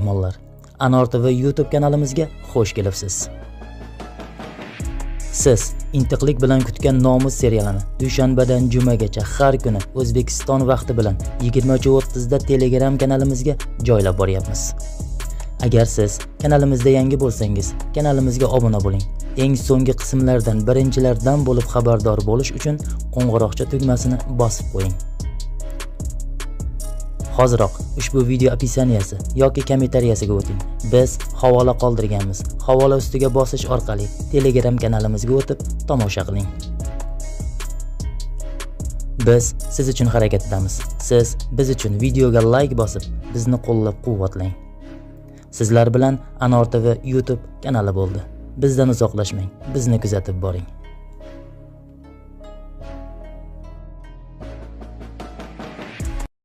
Mollar. Anor TV YouTube kanalimizga xush kelibsiz. Siz intiqlik bilan kutgan Nomus serialini dushanbadan jumagacha har kuni O'zbekiston vaqti bilan 20:30 da Telegram kanalimizga joylab boryapmiz. Agar siz kanalimizda yangi bo'lsangiz, kanalimizga obuna bo'ling. Eng so'nggi qismlardan birinchilardan bo'lib xabardor bo'lish uchun qo'ng'iroqcha tugmasini bosib qo'ying. Hoziroq ushbu video opisaniyasi yoki kommentariyasiga o'ting. Biz havola qoldirganmiz. Havola ustiga bosish orqali Telegram kanalimizga o'tib tomosha qiling. Biz siz uchun harakatdamiz. Siz biz uchun videoga like bosib, bizni qo'llab-quvvatlang. Sizlar bilan Anor TV YouTube kanali bo'ldi. Bizdan uzoqlashmang. Bizni kuzatib boring.